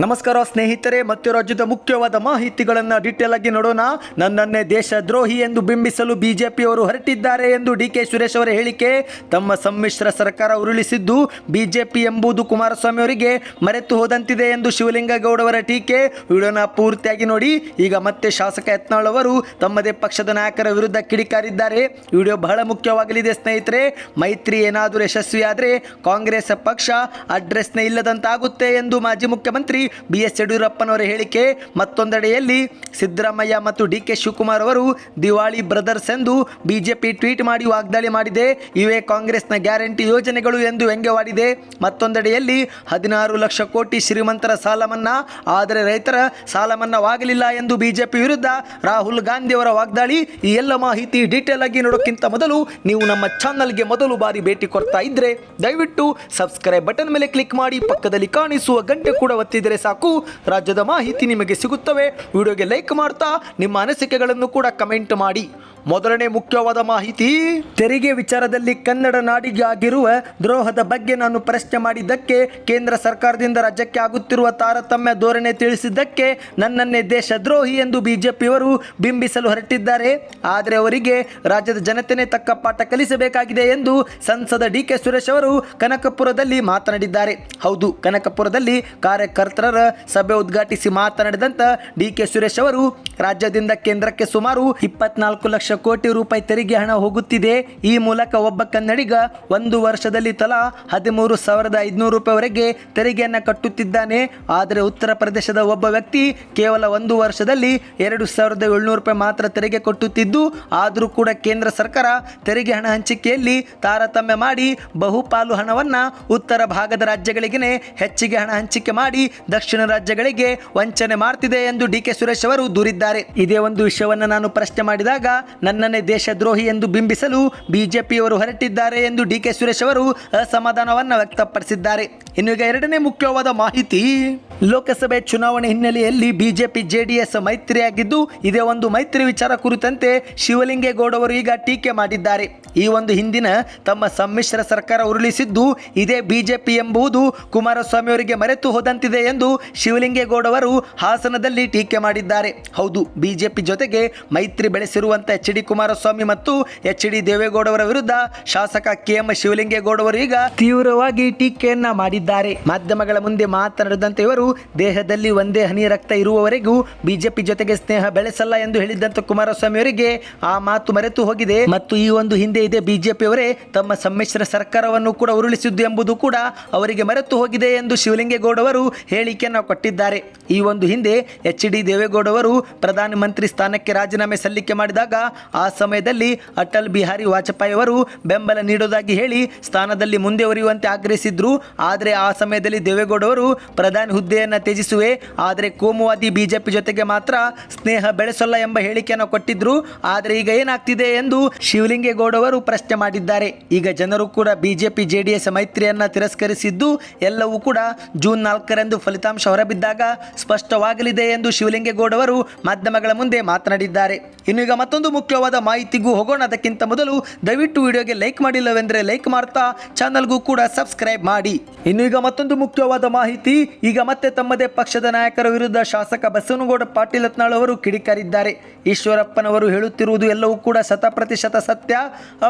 ನಮಸ್ಕಾರ ಸ್ನೇಹಿತರೆ, ಮತ್ತೆ ರಾಜ್ಯದ ಮುಖ್ಯವಾದ ಮಾಹಿತಿಗಳನ್ನು ಡೀಟೇಲ್ ಆಗಿ ನೋಡೋಣ. ನನ್ನನ್ನೇ ದೇಶ ದ್ರೋಹಿ ಎಂದು ಬಿಂಬಿಸಲು ಬಿಜೆಪಿಯವರು ಹೊರಟಿದ್ದಾರೆ ಎಂದು ಡಿ ಕೆ ಸುರೇಶ್ ಅವರ ಹೇಳಿಕೆ ತಮ್ಮ ಸಮ್ಮಿಶ್ರ ಸರ್ಕಾರ ಉರುಳಿಸಿದ್ದು, ಬಿಜೆಪಿ ಎಂಬುದು ಕುಮಾರಸ್ವಾಮಿ ಅವರಿಗೆ ಮರೆತು ಹೋದಂತಿದೆ ಎಂದು ಶಿವಲಿಂಗೇಗೌಡ ಅವರ ಟೀಕೆ. ವಿಡಿಯೋನ ಪೂರ್ತಿಯಾಗಿ ನೋಡಿ, ಈಗ ಮತ್ತೆ ಶಾಸಕ ಯತ್ನಾಳ್ ಅವರು ತಮ್ಮದೇ ಪಕ್ಷದ ನಾಯಕರ ವಿರುದ್ಧ ಕಿಡಿಕಾರಿದ್ದಾರೆ. ವಿಡಿಯೋ ಬಹಳ ಮುಖ್ಯವಾಗಲಿದೆ ಸ್ನೇಹಿತರೆ. ಮೈತ್ರಿ ಏನಾದರೂ ಯಶಸ್ವಿಯಾದರೆ ಕಾಂಗ್ರೆಸ್ ಪಕ್ಷ ಅಡ್ರೆಸ್ನೇ ಇಲ್ಲದಂತಾಗುತ್ತೆ ಎಂದು ಮಾಜಿ ಮುಖ್ಯಮಂತ್ರಿ ಬಿ ಎಸ್ ಯಡಿಯೂರಪ್ಪನವರ ಹೇಳಿಕೆ ಮತ್ತೊಂದೆಡೆಯಲ್ಲಿ ಸಿದ್ದರಾಮಯ್ಯ ಮತ್ತು ಡಿ ಕೆ ಶಿವಕುಮಾರ್ ಅವರು ದಿವಾಳಿ ಬ್ರದರ್ಸ್ ಎಂದು ಬಿಜೆಪಿ ಟ್ವೀಟ್ ಮಾಡಿ ವಾಗ್ದಾಳಿ ಮಾಡಿದೆ. ಇವೇ ಕಾಂಗ್ರೆಸ್ನ ಗ್ಯಾರಂಟಿ ಯೋಜನೆಗಳು ಎಂದು ವ್ಯಂಗ್ಯವಾಡಿದೆ. ಮತ್ತೊಂದೆಡೆಯಲ್ಲಿ ಹದಿನಾರು ಲಕ್ಷ ಕೋಟಿ ಶ್ರೀಮಂತರ ಸಾಲ ಆದರೆ ರೈತರ ಸಾಲ ಮನ್ನಾವಾಗಲಿಲ್ಲ ಎಂದು ಬಿಜೆಪಿ ವಿರುದ್ಧ ರಾಹುಲ್ ಗಾಂಧಿ ಅವರ ವಾಗ್ದಾಳಿ. ಈ ಎಲ್ಲ ಮಾಹಿತಿ ಡೀಟೇಲ್ ಆಗಿ ನೋಡೋಕ್ಕಿಂತ ಮೊದಲು ನೀವು ನಮ್ಮ ಚಾನಲ್ಗೆ ಮೊದಲು ಬಾರಿ ಭೇಟಿ ಕೊಡ್ತಾ ಇದ್ರೆ ದಯವಿಟ್ಟು ಸಬ್ಸ್ಕ್ರೈಬ್ ಬಟನ್ ಮೇಲೆ ಕ್ಲಿಕ್ ಮಾಡಿ ಪಕ್ಕದಲ್ಲಿ ಕಾಣಿಸುವ ಗಂಟೆ ಕೂಡ ಒತ್ತಿದರೆ ಸಾಕು. ರಾಜ್ಯದ ಮಾಹಿತಿ ನಿಮಗೆ ಸಿಗುತ್ತವೆ. ವಿಡಿಯೋಗೆ ಲೈಕ್ ಮಾಡ್ತಾ, ನಿಮ್ಮ ಅನಿಸಿಕೆಗಳನ್ನು ಕೂಡ ಕಮೆಂಟ್ ಮಾಡಿ. ಮೊದಲನೇ ಮುಖ್ಯವಾದ ಮಾಹಿತಿ, ತೆರಿಗೆ ವಿಚಾರದಲ್ಲಿ ಕನ್ನಡ ನಾಡಿಗೆ ಆಗಿರುವ ದ್ರೋಹದ ಬಗ್ಗೆ ನಾನು ಪ್ರಶ್ನೆ ಮಾಡಿದ್ದಕ್ಕೆ, ಕೇಂದ್ರ ಸರ್ಕಾರದಿಂದ ರಾಜ್ಯಕ್ಕೆ ಆಗುತ್ತಿರುವ ತಾರತಮ್ಯ ಧೋರಣೆ ತಿಳಿಸಿದ್ದಕ್ಕೆ ನನ್ನನ್ನೇ ದೇಶದ್ರೋಹಿ ಎಂದು ಬಿಜೆಪಿಯವರು ಬಿಂಬಿಸಲು ಹೊರಟಿದ್ದಾರೆ. ಆದರೆ ಅವರಿಗೆ ರಾಜ್ಯದ ಜನತೆನೇ ತಕ್ಕ ಪಾಠ ಕಲಿಸಬೇಕಾಗಿದೆ ಎಂದು ಸಂಸದ ಡಿ ಕೆ ಸುರೇಶ್ ಅವರು ಕನಕಪುರದಲ್ಲಿ ಮಾತನಾಡಿದ್ದಾರೆ. ಹೌದು, ಕನಕಪುರದಲ್ಲಿ ಕಾರ್ಯಕರ್ತರ ಸಭೆ ಉದ್ಘಾಟಿಸಿ ಮಾತನಾಡಿದಂತ ಡಿ ಕೆ ಸುರೇಶ್ ಅವರು, ರಾಜ್ಯದಿಂದ ಕೇಂದ್ರಕ್ಕೆ ಸುಮಾರು ಇಪ್ಪತ್ನಾಲ್ಕು ಲಕ್ಷ ಕೋಟಿ ರೂಪಾಯಿ ತೆರಿಗೆ ಹಣ ಹೋಗುತ್ತಿದೆ. ಈ ಮೂಲಕ ಒಬ್ಬ ಕನ್ನಡಿಗ ಒಂದು ವರ್ಷದಲ್ಲಿ ತಲಾ ಹದಿಮೂರು ಸಾವಿರದ ಐದುನೂರು ರೂಪಾಯಿವರೆಗೆ ತೆರಿಗೆಯನ್ನು ಕಟ್ಟುತ್ತಿದ್ದಾನೆ. ಆದರೆ ಉತ್ತರ ಪ್ರದೇಶದ ಒಬ್ಬ ವ್ಯಕ್ತಿ ಕೇವಲ ಒಂದು ವರ್ಷದಲ್ಲಿ ಎರಡು ಸಾವಿರದ ಏಳ್ನೂರು ರೂಪಾಯಿ ಮಾತ್ರ ತೆರಿಗೆ ಕಟ್ಟುತ್ತಿದ್ದು, ಆದರೂ ಕೂಡ ಕೇಂದ್ರ ಸರ್ಕಾರ ತೆರಿಗೆ ಹಣ ಹಂಚಿಕೆಯಲ್ಲಿ ತಾರತಮ್ಯ ಮಾಡಿ ಬಹುಪಾಲು ಹಣವನ್ನು ಉತ್ತರ ಭಾಗದ ರಾಜ್ಯಗಳಿಗೆ ಹೆಚ್ಚಿಗೆ ಹಣ ಹಂಚಿಕೆ ಮಾಡಿ ದಕ್ಷಿಣ ರಾಜ್ಯಗಳಿಗೆ ವಂಚನೆ ಮಾಡ್ತಿದೆ ಎಂದು ಡಿ ಕೆ ಸುರೇಶ್ ಅವರು ದೂರಿದ್ದಾರೆ. ಇದೇ ಒಂದು ವಿಷಯವನ್ನು ನಾನು ಪ್ರಶ್ನೆ ಮಾಡಿದಾಗ ನನ್ನನ್ನೇ ದೇಶದ್ರೋಹಿ ಎಂದು ಬಿಂಬಿಸಲು ಬಿಜೆಪಿಯವರು ಹೊರಟಿದ್ದಾರೆ ಎಂದು ಡಿ ಕೆ ಸುರೇಶ್ ಅವರು ಅಸಮಾಧಾನವನ್ನು ವ್ಯಕ್ತಪಡಿಸಿದ್ದಾರೆ. ಇನ್ನು ಈಗ ಎರಡನೇ ಮುಖ್ಯವಾದ ಮಾಹಿತಿ. ಲೋಕಸಭೆ ಚುನಾವಣೆ ಹಿನ್ನೆಲೆಯಲ್ಲಿ ಬಿಜೆಪಿ ಜೆಡಿಎಸ್ ಮೈತ್ರಿಯಾಗಿದ್ದು, ಇದೇ ಒಂದು ಮೈತ್ರಿ ವಿಚಾರ ಕುರಿತಂತೆ ಶಿವಲಿಂಗೇಗೌಡ ಅವರು ಈಗ ಟೀಕೆ ಮಾಡಿದ್ದಾರೆ. ಈ ಒಂದು ಹಿಂದಿನ ತಮ್ಮ ಸಮ್ಮಿಶ್ರ ಸರ್ಕಾರ ಉರುಳಿಸಿದ್ದು, ಇದೇ ಬಿಜೆಪಿ ಎಂಬುದು ಕುಮಾರಸ್ವಾಮಿ ಅವರಿಗೆ ಮರೆತು ಹೋದಂತಿದೆ ಎಂದು ಶಿವಲಿಂಗೇಗೌಡ ಅವರು ಹಾಸನದಲ್ಲಿ ಟೀಕೆ ಮಾಡಿದ್ದಾರೆ. ಹೌದು, ಬಿಜೆಪಿ ಜೊತೆಗೆ ಮೈತ್ರಿ ಬೆಳೆಸಿರುವಂತ ಎಚ್ ಡಿ ಕುಮಾರಸ್ವಾಮಿ ಮತ್ತು ಎಚ್ ಡಿ ದೇವೇಗೌಡ ಅವರ ವಿರುದ್ಧ ಶಾಸಕ ಕೆ ಎಂ ಶಿವಲಿಂಗೇಗೌಡ ಅವರು ಈಗ ತೀವ್ರವಾಗಿ ಟೀಕೆಯನ್ನ ಮಾಡಿದ್ದಾರೆ. ಮಾಧ್ಯಮಗಳ ಮುಂದೆ ಮಾತನಾಡಿದಂತೆ ಇವರು ದೇಹದಲ್ಲಿ ಒಂದೇ ಹನಿ ರಕ್ತ ಇರುವವರೆಗೂ ಬಿಜೆಪಿ ಜೊತೆಗೆ ಸ್ನೇಹ ಬೆಳೆಸಲ್ಲ ಎಂದು ಹೇಳಿದ್ದಂತ ಕುಮಾರಸ್ವಾಮಿ ಅವರಿಗೆ ಆ ಮಾತು ಮರೆತು ಹೋಗಿದೆ. ಮತ್ತು ಈ ಒಂದು ಹಿಂದೆ ಇದೆ ಬಿಜೆಪಿ ಅವರೇ ತಮ್ಮ ಸಮ್ಮಿಶ್ರ ಸರ್ಕಾರವನ್ನು ಕೂಡ ಉರುಳಿಸಿದ್ದು ಎಂಬುದು ಕೂಡ ಅವರಿಗೆ ಮರೆತು ಹೋಗಿದೆ ಎಂದು ಶಿವಲಿಂಗೇಗೌಡ ಅವರು ಹೇಳಿಕೆಯನ್ನು ಕೊಟ್ಟಿದ್ದಾರೆ. ಈ ಒಂದು ಹಿಂದೆ ಎಚ್ ಡಿ ದೇವೇಗೌಡ ಅವರು ಪ್ರಧಾನಮಂತ್ರಿ ಸ್ಥಾನಕ್ಕೆ ರಾಜೀನಾಮೆ ಸಲ್ಲಿಕೆ ಮಾಡಿದಾಗ ಆ ಸಮಯದಲ್ಲಿ ಅಟಲ್ ಬಿಹಾರಿ ವಾಜಪೇಯಿ ಅವರು ಬೆಂಬಲ ನೀಡೋದಾಗಿ ಹೇಳಿ ಸ್ಥಾನದಲ್ಲಿ ಮುಂದುವರಿಯುವಂತೆ ಆಗ್ರಹಿಸಿದ್ರು. ಆದರೆ ಆ ಸಮಯದಲ್ಲಿ ದೇವೇಗೌಡ ಅವರು ಪ್ರಧಾನಿ ಹುದ್ದೆಯನ್ನು ತ್ಯಜಿಸುವೆ. ಆದರೆ ಕೋಮುವಾದಿ ಬಿಜೆಪಿ ಜೊತೆಗೆ ಮಾತ್ರ ಸ್ನೇಹ ಬೆಳೆಸಲ್ಲ ಎಂಬ ಹೇಳಿಕೆಯನ್ನು ಕೊಟ್ಟಿದ್ರು. ಆದರೆ ಈಗ ಏನಾಗ್ತಿದೆ ಎಂದು ಶಿವಲಿಂಗೇಗೌಡ ಅವರು ಪ್ರಶ್ನೆ ಮಾಡಿದ್ದಾರೆ. ಈಗ ಜನರು ಕೂಡ ಬಿಜೆಪಿ ಜೆಡಿಎಸ್ ಮೈತ್ರಿಯನ್ನ ತಿರಸ್ಕರಿಸಿದ್ದು ಎಲ್ಲವೂ ಕೂಡ ಜೂನ್ ನಾಲ್ಕರಂದು ಫಲಿತಾಂಶ ಹೊರಬಿದ್ದಾಗ ಸ್ಪಷ್ಟವಾಗಲಿದೆ ಎಂದು ಶಿವಲಿಂಗೇಗೌಡ ಅವರು ಮಾಧ್ಯಮಗಳ ಮುಂದೆ ಮಾತನಾಡಿದ್ದಾರೆ. ಇನ್ನು ಈಗ ಮತ್ತೊಂದು ಮುಖ್ಯವಾದ ಮಾಹಿತಿಗೂ ಹೋಗೋಣ. ಅದಕ್ಕಿಂತ ಮೊದಲು ದಯವಿಟ್ಟು ವಿಡಿಯೋಗೆ ಲೈಕ್ ಮಾಡಿಲ್ಲವೆಂದರೆ ಲೈಕ್ ಮಾಡ್ತಾ ಚಾನಲ್ಗೂ ಕೂಡ ಸಬ್ಸ್ಕ್ರೈಬ್ ಮಾಡಿ. ಇನ್ನು ಈಗ ಮತ್ತೊಂದು ಮುಖ್ಯವಾದ ಮಾಹಿತಿ. ಈಗ ಮತ್ತೆ ತಮ್ಮದೇ ಪಕ್ಷದ ನಾಯಕರ ವಿರುದ್ಧ ಶಾಸಕ ಬಸವನಗೌಡ ಪಾಟೀಲ್ ಯತ್ನಾಳ್ ಅವರು ಕಿಡಿಕಾರಿದ್ದಾರೆ. ಈಶ್ವರಪ್ಪನವರು ಹೇಳುತ್ತಿರುವುದು ಎಲ್ಲವೂ ಕೂಡ ಶತ ಪ್ರತಿಶತ ಸತ್ಯ.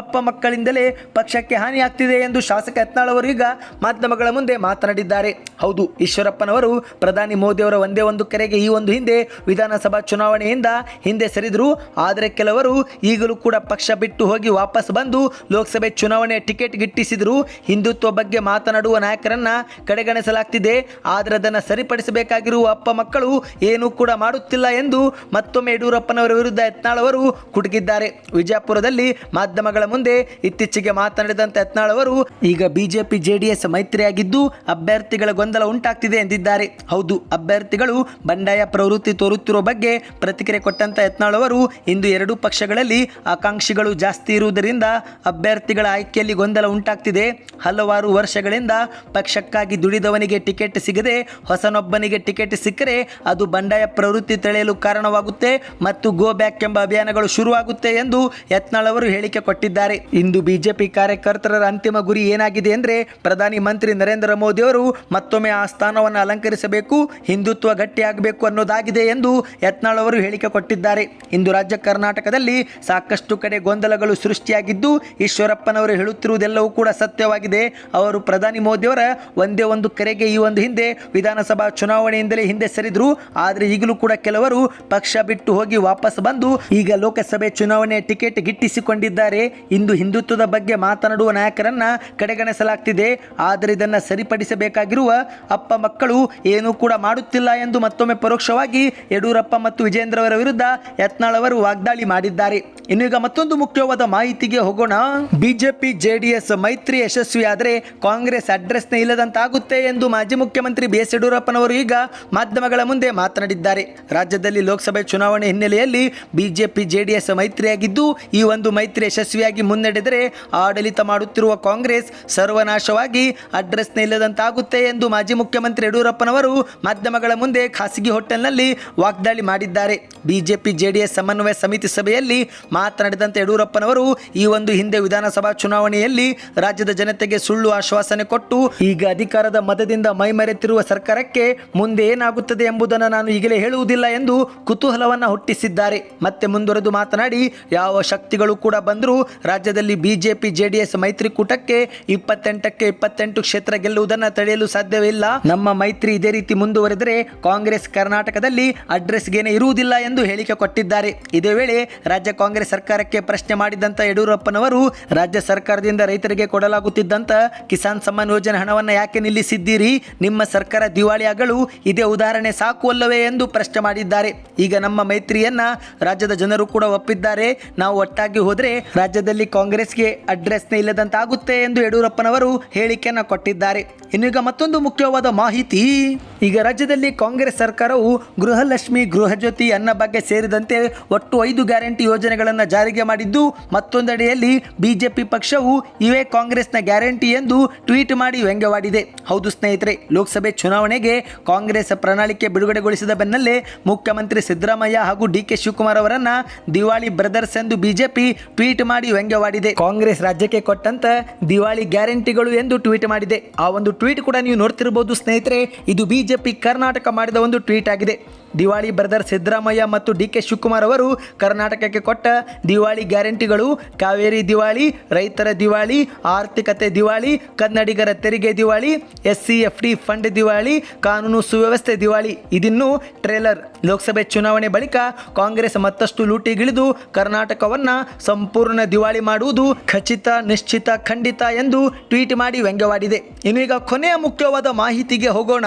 ಅಪ್ಪ ಮಕ್ಕಳಿಂದಲೇ ಪಕ್ಷಕ್ಕೆ ಹಾನಿಯಾಗ್ತಿದೆ ಎಂದು ಶಾಸಕ ಯತ್ನಾಳ್ ಅವರು ಈಗ ಮಾಧ್ಯಮಗಳ ಮುಂದೆ ಮಾತನಾಡಿದ್ದಾರೆ. ಹೌದು, ಈಶ್ವರಪ್ಪನವರು ಪ್ರಧಾನಿ ಮೋದಿ ಅವರ ಒಂದೇ ಒಂದು ಕರೆಗೆ ಈ ಒಂದು ಹಿಂದೆ ವಿಧಾನಸಭಾ ಚುನಾವಣೆಯಿಂದ ಹಿಂದೆ ಸರಿದರು. ಆದರೆ ಕೆಲವರು ಈಗಲೂ ಕೂಡ ಪಕ್ಷ ಬಿಟ್ಟು ಹೋಗಿ ವಾಪಸ್ ಬಂದು ಲೋಕಸಭೆ ಚುನಾವಣೆ ಟಿಕೆಟ್ ಗಿಟ್ಟಿಸಿದರು. ಹಿಂದುತ್ವ ಬಗ್ಗೆ ಮಾತನಾಡುವ ನಾಯಕರನ್ನ ಕಡೆಗಣಿಸಲಾಗ್ತಿದೆ. ಆದರೆ ಅದನ್ನು ಸರಿಪಡಿಸಬೇಕಾಗಿರುವ ಅಪ್ಪ ಮಕ್ಕಳು ಏನೂ ಕೂಡ ಮಾಡುತ್ತಿಲ್ಲ ಎಂದು ಮತ್ತೊಮ್ಮೆ ಯಡಿಯೂರಪ್ಪನವರ ವಿರುದ್ಧ ಯತ್ನಾಳ್ ಅವರು ಕುಟುಕಿದ್ದಾರೆ. ವಿಜಯಪುರದಲ್ಲಿ ಮಾಧ್ಯಮಗಳ ಮುಂದೆ ಇತ್ತೀಚೆಗೆ ಮಾತನಾಡಿದಂತ ಯತ್ನಾಳ್ ಅವರು ಈಗ ಬಿಜೆಪಿ ಜೆಡಿಎಸ್ ಮೈತ್ರಿಯಾಗಿದ್ದು ಅಭ್ಯರ್ಥಿಗಳ ಗೊಂದಲ ಉಂಟಾಗ್ತಿದೆ ಎಂದಿದ್ದಾರೆ. ಹೌದು, ಅಭ್ಯರ್ಥಿಗಳು ಬಂಡಾಯ ಪ್ರವೃತ್ತಿ ತೋರುತ್ತಿರುವ ಬಗ್ಗೆ ಪ್ರತಿಕ್ರಿಯೆ ಕೊಟ್ಟಂತ ಯತ್ನಾಳ್ ಅವರು ಇಂದು ಎರಡೂ ಪಕ್ಷಗಳಲ್ಲಿ ಆಕಾಂಕ್ಷಿಗಳು ಜಾಸ್ತಿ ಇರುವುದರಿಂದ ಅಭ್ಯರ್ಥಿಗಳ ಆಯ್ಕೆಯಲ್ಲಿ ಗೊಂದಲ ಉಂಟಾಗ್ತಿದೆ. ಹಲವಾರು ವರ್ಷಗಳಿಂದ ಪಕ್ಷಕ್ಕಾಗಿ ದುಡಿದವನಿಗೆ ಟಿಕೆಟ್ ಸಿಗದೆ ಹೊಸನೊಬ್ಬನಿಗೆ ಟಿಕೆಟ್ ಸಿಕ್ಕರೆ ಅದು ಬಂಡಾಯ ಪ್ರವೃತ್ತಿ ತಳೆಯಲು ಕಾರಣವಾಗುತ್ತೆ ಮತ್ತು ಗೋ ಬ್ಯಾಕ್ ಎಂಬ ಅಭಿಯಾನಗಳು ಶುರುವಾಗುತ್ತೆ ಎಂದು ಯತ್ನಾಳ್ ಅವರು ಹೇಳಿಕೆ ಕೊಟ್ಟಿದ್ದಾರೆ. ಇಂದು ಬಿಜೆಪಿ ಕಾರ್ಯಕರ್ತರ ಅಂತಿಮ ಗುರಿ ಏನಾಗಿದೆ ಅಂದರೆ ಪ್ರಧಾನಿ ಮಂತ್ರಿ ನರೇಂದ್ರ ಮೋದಿ ಅವರು ಮತ್ತೊಮ್ಮೆ ಆ ಸ್ಥಾನವನ್ನು ಅಲಂಕರಿಸಬೇಕು, ಹಿಂದುತ್ವ ಗಟ್ಟಿಯಾಗಬೇಕು ಅನ್ನೋದಾಗಿದೆ ಎಂದು ಯತ್ನಾಳ್ ಅವರು ಹೇಳಿಕೆ ಕೊಟ್ಟಿದ್ದಾರೆ. ಇಂದು ರಾಜ್ಯ ಕರ್ನಾಟಕದಲ್ಲಿ ಸಾಕಷ್ಟು ಕಡೆ ಗೊಂದಲಗಳು ಸೃಷ್ಟಿಯಾಗಿದ್ದು, ಈಶ್ವರಪ್ಪನವರು ಹೇಳುತ್ತಿರುವುದೆಲ್ಲವೂ ಕೂಡ ಸತ್ಯವಾಗಿದೆ. ಅವರು ಪ್ರಧಾನಿ ಮೋದಿಯವರ ಒಂದೇ ಒಂದು ಕರೆಗೆ ಈ ಒಂದು ಹಿಂದೆ ವಿಧಾನಸಭಾ ಚುನಾವಣೆಯಿಂದಲೇ ಹಿಂದೆ ಸರಿದ್ರು, ಆದರೆ ಈಗಲೂ ಕೂಡ ಕೆಲವರು ಪಕ್ಷ ಬಿಟ್ಟು ಹೋಗಿ ವಾಪಸ್ ಬಂದು ಈಗ ಲೋಕಸಭೆ ಚುನಾವಣೆ ಟಿಕೆಟ್ ಗಿಟ್ಟಿಸಿಕೊಂಡಿದ್ದಾರೆ. ಇಂದು ಹಿಂದುತ್ವದ ಬಗ್ಗೆ ಮಾತನಾಡುವ ನಾಯಕರನ್ನ ಕಡೆಗಣಿಸಲಾಗ್ತಿದೆ. ಆದರೆ ಇದನ್ನು ಸರಿಪಡಿಸಬೇಕಾಗಿರುವ ಅಪ್ಪ ಮಕ್ಕಳು ಏನೂ ಕೂಡ ಮಾಡುತ್ತಿಲ್ಲ ಎಂದು ಮತ್ತೊಮ್ಮೆ ಪರೋಕ್ಷವಾಗಿ ಯಡಿಯೂರಪ್ಪ ಮತ್ತು ವಿಜೇಂದ್ರ ಅವರ ವಿರುದ್ಧ ಯತ್ನಾಳ್ ಅವರು ವಾಗ್ದಾಳಿ ಮಾಡಿದ್ದಾರೆ. ಇನ್ನು ಈಗ ಮತ್ತೊಂದು ಮುಖ್ಯವಾದ ಮಾಹಿತಿಗೆ ಹೋಗೋಣ. ಬಿಜೆಪಿ, ಜೆಡಿಎಸ್ ಮೈತ್ರಿ ಯಶಸ್ವಿಯಾದರೆ ಕಾಂಗ್ರೆಸ್ ಅಡ್ರೆಸ್ನೇ ಇಲ್ಲದಂತಾಗುತ್ತೆ ಎಂದು ಮಾಜಿ ಮುಖ್ಯಮಂತ್ರಿ ಬಿ ಯಡಿಯೂರಪ್ಪನವರು ಈಗ ಮಾಧ್ಯಮಗಳ ಮುಂದೆ ಮಾತನಾಡಿದ್ದಾರೆ. ರಾಜ್ಯದಲ್ಲಿ ಲೋಕಸಭೆ ಚುನಾವಣೆ ಹಿನ್ನೆಲೆಯಲ್ಲಿ ಬಿಜೆಪಿ, ಜೆಡಿಎಸ್ ಮೈತ್ರಿಯಾಗಿದ್ದು, ಈ ಒಂದು ಮೈತ್ರಿ ಯಶಸ್ವಿಯಾಗಿ ಮುನ್ನಡೆದರೆ ಆಡಳಿತ ಮಾಡುತ್ತಿರುವ ಕಾಂಗ್ರೆಸ್ ಸರ್ವನಾಶವಾಗಿ ಅಡ್ರೆಸ್ ಇಲ್ಲದಂತಾಗುತ್ತೆ ಎಂದು ಮಾಜಿ ಮುಖ್ಯಮಂತ್ರಿ ಯಡಿಯೂರಪ್ಪನವರು ಮಾಧ್ಯಮಗಳ ಮುಂದೆ ಖಾಸಗಿ ಹೋಟೆಲ್ನಲ್ಲಿ ವಾಗ್ದಾಳಿ ಮಾಡಿದ್ದಾರೆ. ಬಿಜೆಪಿ, ಜೆಡಿಎಸ್ ಸಮನ್ವಯ ಸಮಿತಿ ಸಭೆಯಲ್ಲಿ ಮಾತನಾಡಿದಂತೆ ಯಡಿಯೂರಪ್ಪನವರು ಈ ಒಂದು ಹಿಂದೆ ವಿಧಾನಸಭಾ ಚುನಾವಣೆಯಲ್ಲಿ ರಾಜ್ಯದ ಜನತೆಗೆ ಸುಳ್ಳು ಆಶ್ವಾಸನೆ ಕೊಟ್ಟು ಈಗ ಅಧಿಕಾರದ ಮತದಿಂದ ಮೈಮರೆತಿರುವ ಸರ್ಕಾರಕ್ಕೆ ಮುಂದೆ ಏನಾಗುತ್ತದೆ ಎಂಬುದನ್ನು ನಾನು ಈಗಲೇ ಹೇಳುವುದಿಲ್ಲ ಎಂದು ಕುತೂಹಲವನ್ನು ಹುಟ್ಟಿಸಿದ್ದಾರೆ. ಮತ್ತೆ ಮುಂದುವರೆದು ಮಾತನಾಡಿ, ಯಾವ ಶಕ್ತಿಗಳು ಕೂಡ ಬಂದರೂ ರಾಜ್ಯದಲ್ಲಿ ಬಿಜೆಪಿ, ಜೆಡಿಎಸ್ ಮೈತ್ರಿಕೂಟಕ್ಕೆ ಇಪ್ಪತ್ತೆಂಟಕ್ಕೆ ಇಪ್ಪತ್ತೆಂಟು ಕ್ಷೇತ್ರ ಗೆಲ್ಲುವುದನ್ನು ತಡೆಯಲು ಸಾಧ್ಯವಿಲ್ಲ. ನಮ್ಮ ಮೈತ್ರಿ ಇದೇ ರೀತಿ ಮುಂದುವರೆದರೆ ಕಾಂಗ್ರೆಸ್ ಕರ್ನಾಟಕದಲ್ಲಿ ಅಡ್ರೆಸ್ಗೇನೆ ಇರುವುದಿಲ್ಲ ಎಂದು ಹೇಳಿಕೆ ಕೊಟ್ಟಿದ್ದಾರೆ. ಇದೇ ವೇಳೆ ರಾಜ್ಯ ಕಾಂಗ್ರೆಸ್ ಸರ್ಕಾರಕ್ಕೆ ಪ್ರಶ್ನೆ ಮಾಡಿದಂತ ಯಡಿಯೂರಪ್ಪನವರು, ರಾಜ್ಯ ಸರ್ಕಾರದಿಂದ ರೈತರಿಗೆ ಕೊಡಲಾಗುತ್ತಿದ್ದಂತ ಕಿಸಾನ್ ಸಮ್ಮಾನ್ ಯೋಜನೆ ಹಣವನ್ನು ಯಾಕೆ ನಿಲ್ಲಿಸಿದ್ದೀರಿ? ನಿಮ್ಮ ಸರ್ಕಾರ ದಿವಾಳಿಯಾಗಲು ಇದೇ ಉದಾಹರಣೆ ಸಾಕು ಅಲ್ಲವೇ ಎಂದು ಪ್ರಶ್ನೆ ಮಾಡಿದ್ದಾರೆ. ಈಗ ನಮ್ಮ ಮೈತ್ರಿಯನ್ನ ರಾಜ್ಯದ ಜನರು ಕೂಡ ಒಪ್ಪಿದ್ದಾರೆ. ನಾವು ಒಟ್ಟಾಗಿ ಹೋದರೆ ರಾಜ್ಯದಲ್ಲಿ ಕಾಂಗ್ರೆಸ್ಗೆ ಅಡ್ರೆಸ್ನೇ ಇಲ್ಲದಂತಾಗುತ್ತೆ ಎಂದು ಯಡಿಯೂರಪ್ಪನವರು ಹೇಳಿಕೆಯನ್ನು ಕೊಟ್ಟಿದ್ದಾರೆ. ಇನ್ನೀಗ ಮತ್ತೊಂದು ಮುಖ್ಯವಾದ ಮಾಹಿತಿ. ಈಗ ರಾಜ್ಯದಲ್ಲಿ ಕಾಂಗ್ರೆಸ್ ಸರ್ಕಾರವು ಗೃಹಲಕ್ಷ್ಮಿ ಗೃಹಜ್ಯೋತಿ ಬಗ್ಗೆ ಸೇರಿದಂತೆ ಒಟ್ಟು ಐದು ಗ್ಯಾರಂಟಿ ಯೋಜನೆಗಳನ್ನು ಜಾರಿಗೆ ಮಾಡಿದ್ದು, ಮತ್ತೊಂದೆಡೆಯಲ್ಲಿ ಬಿಜೆಪಿ ಪಕ್ಷವು ಇವೇ ಕಾಂಗ್ರೆಸ್ನ ಗ್ಯಾರಂಟಿ ಎಂದು ಟ್ವೀಟ್ ಮಾಡಿ ವ್ಯಂಗ್ಯವಾಡಿದೆ. ಹೌದು ಸ್ನೇಹಿತರೆ, ಲೋಕಸಭೆ ಚುನಾವಣೆಗೆ ಕಾಂಗ್ರೆಸ್ ಪ್ರಣಾಳಿಕೆ ಬಿಡುಗಡೆಗೊಳಿಸಿದ ಬೆನ್ನಲ್ಲೇ ಮುಖ್ಯಮಂತ್ರಿ ಸಿದ್ದರಾಮಯ್ಯ ಹಾಗೂ ಡಿ ಕೆ ಶಿವಕುಮಾರ್ ಅವರನ್ನ ದಿವಾಳಿ ಬ್ರದರ್ಸ್ ಎಂದು ಬಿಜೆಪಿ ಟ್ವೀಟ್ ಮಾಡಿ ವ್ಯಂಗ್ಯವಾಡಿದೆ. ಕಾಂಗ್ರೆಸ್ ರಾಜ್ಯಕ್ಕೆ ಕೊಟ್ಟಂತ ದಿವಾಳಿ ಗ್ಯಾರಂಟಿಗಳು ಎಂದು ಟ್ವೀಟ್ ಮಾಡಿದೆ. ಆ ಒಂದು ಟ್ವೀಟ್ ಕೂಡ ನೀವು ನೋಡ್ತಿರಬಹುದು ಸ್ನೇಹಿತರೆ, ಇದು ಬಿಜೆಪಿ ಕರ್ನಾಟಕ ಮಾಡಿದ ಒಂದು ಟ್ವೀಟ್ ಆಗಿದೆ. ದಿವಾಳಿ ಬ್ರದರ್ ಸಿದ್ದರಾಮಯ್ಯ ಮತ್ತು ಡಿ ಕೆ ಶಿವಕುಮಾರ್ ಅವರು ಕರ್ನಾಟಕಕ್ಕೆ ಕೊಟ್ಟ ದಿವಾಳಿ ಗ್ಯಾರಂಟಿಗಳು. ಕಾವೇರಿ ದಿವಾಳಿ, ರೈತರ ದಿವಾಳಿ, ಆರ್ಥಿಕತೆ ದಿವಾಳಿ, ಕನ್ನಡಿಗರ ತೆರಿಗೆ ದಿವಾಳಿ, S C F D fund ದಿವಾಳಿ, ಕಾನೂನು ಸುವ್ಯವಸ್ಥೆ ದಿವಾಳಿ. ಇದಿನ್ನು ಟ್ರೇಲರ್. ಲೋಕಸಭೆ ಚುನಾವಣೆ ಬಳಿಕ ಕಾಂಗ್ರೆಸ್ ಮತ್ತಷ್ಟು ಲೂಟಿಗಿಳಿದು ಕರ್ನಾಟಕವನ್ನ ಸಂಪೂರ್ಣ ದಿವಾಳಿ ಮಾಡುವುದು ಖಚಿತ, ನಿಶ್ಚಿತ, ಖಂಡಿತ ಎಂದು ಟ್ವೀಟ್ ಮಾಡಿ ವ್ಯಂಗ್ಯವಾಡಿದೆ. ಇನ್ನೀಗ ಕೊನೆಯ ಮುಖ್ಯವಾದ ಮಾಹಿತಿಗೆ ಹೋಗೋಣ.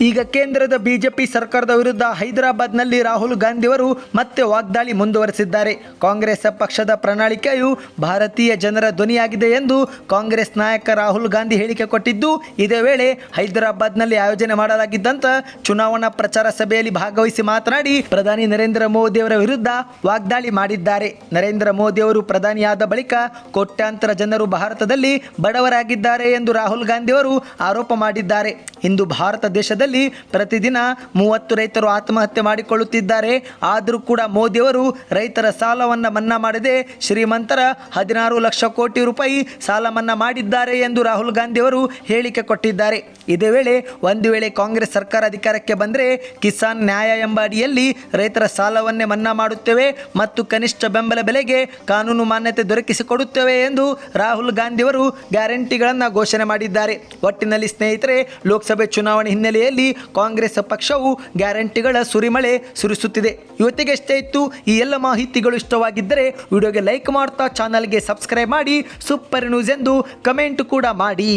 ಈಗ ಕೇಂದ್ರದ ಬಿಜೆಪಿ ಸರ್ಕಾರದ ವಿರುದ್ಧ ಹೈದರಾಬಾದ್ನಲ್ಲಿ ರಾಹುಲ್ ಗಾಂಧಿಯವರು ಮತ್ತೆ ವಾಗ್ದಾಳಿ ಮುಂದುವರೆಸಿದ್ದಾರೆ. ಕಾಂಗ್ರೆಸ್ ಪಕ್ಷದ ಪ್ರಣಾಳಿಕೆಯು ಭಾರತೀಯ ಜನರ ಧ್ವನಿಯಾಗಿದೆ ಎಂದು ಕಾಂಗ್ರೆಸ್ ನಾಯಕ ರಾಹುಲ್ ಗಾಂಧಿ ಹೇಳಿಕೆ ಕೊಟ್ಟಿದ್ದು, ಇದೇ ವೇಳೆ ಹೈದರಾಬಾದ್ನಲ್ಲಿ ಆಯೋಜನೆ ಮಾಡಲಾಗಿದ್ದಂಥ ಚುನಾವಣಾ ಪ್ರಚಾರ ಸಭೆಯಲ್ಲಿ ಭಾಗವಹಿಸಿ ಮಾತನಾಡಿ, ಪ್ರಧಾನಿ ನರೇಂದ್ರ ಮೋದಿ ಅವರ ವಿರುದ್ಧ ವಾಗ್ದಾಳಿ ಮಾಡಿದ್ದಾರೆ. ನರೇಂದ್ರ ಮೋದಿ ಅವರು ಪ್ರಧಾನಿಯಾದ ಬಳಿಕ ಕೋಟ್ಯಾಂತರ ಜನರು ಭಾರತದಲ್ಲಿ ಬಡವರಾಗಿದ್ದಾರೆ ಎಂದು ರಾಹುಲ್ ಗಾಂಧಿಯವರು ಆರೋಪ ಮಾಡಿದ್ದಾರೆ. ಇಂದು ಭಾರತ ದೇಶದಲ್ಲಿ ಪ್ರತಿದಿನ ಮೂವತ್ತು ರೈತರು ಆತ್ಮಹತ್ಯೆ ಮಾಡಿಕೊಳ್ಳುತ್ತಿದ್ದಾರೆ. ಆದರೂ ಕೂಡ ಮೋದಿಯವರು ರೈತರ ಸಾಲವನ್ನು ಮನ್ನಾ ಮಾಡದೆ ಶ್ರೀಮಂತರ ಹದಿನಾರು ಲಕ್ಷ ಕೋಟಿ ರೂಪಾಯಿ ಸಾಲ ಮನ್ನಾ ಮಾಡಿದ್ದಾರೆ ಎಂದು ರಾಹುಲ್ ಗಾಂಧಿಯವರು ಹೇಳಿಕೆ ಕೊಟ್ಟಿದ್ದಾರೆ. ಇದೇ ವೇಳೆ ಒಂದು ವೇಳೆ ಕಾಂಗ್ರೆಸ್ ಸರ್ಕಾರ ಅಧಿಕಾರಕ್ಕೆ ಬಂದರೆ ಕಿಸಾನ್ ನ್ಯಾಯ ಎಂಬ ಅಡಿಯಲ್ಲಿ ರೈತರ ಸಾಲವನ್ನೇ ಮನ್ನಾ ಮಾಡುತ್ತೇವೆ ಮತ್ತು ಕನಿಷ್ಠ ಬೆಂಬಲ ಬೆಲೆಗೆ ಕಾನೂನು ಮಾನ್ಯತೆ ದೊರಕಿಸಿಕೊಡುತ್ತೇವೆ ಎಂದು ರಾಹುಲ್ ಗಾಂಧಿಯವರು ಗ್ಯಾರಂಟಿಗಳನ್ನು ಘೋಷಣೆ ಮಾಡಿದ್ದಾರೆ. ಒಟ್ಟಿನಲ್ಲಿ ಸ್ನೇಹಿತರೆ, ಲೋಕಸಭೆ ಚುನಾವಣೆ ಹಿನ್ನೆಲೆಯಲ್ಲಿ ಕಾಂಗ್ರೆಸ್ ಪಕ್ಷವು ಗ್ಯಾರಂಟಿಗಳ ಸುರಿಮಳೆ ಸುರಿಸುತ್ತಿದೆ. ಇವತ್ತಿಗೆಷ್ಟೇ ಇತ್ತು. ಈ ಎಲ್ಲ ಮಾಹಿತಿಗಳು ಇಷ್ಟವಾಗಿದ್ದರೆ ವಿಡಿಯೋಗೆ ಲೈಕ್ ಮಾಡ್ತಾ ಚಾನಲ್ಗೆ ಸಬ್ಸ್ಕ್ರೈಬ್ ಮಾಡಿ ಸೂಪರ್ ನ್ಯೂಸ್ ಎಂದು ಕಮೆಂಟ್ ಕೂಡ ಮಾಡಿ.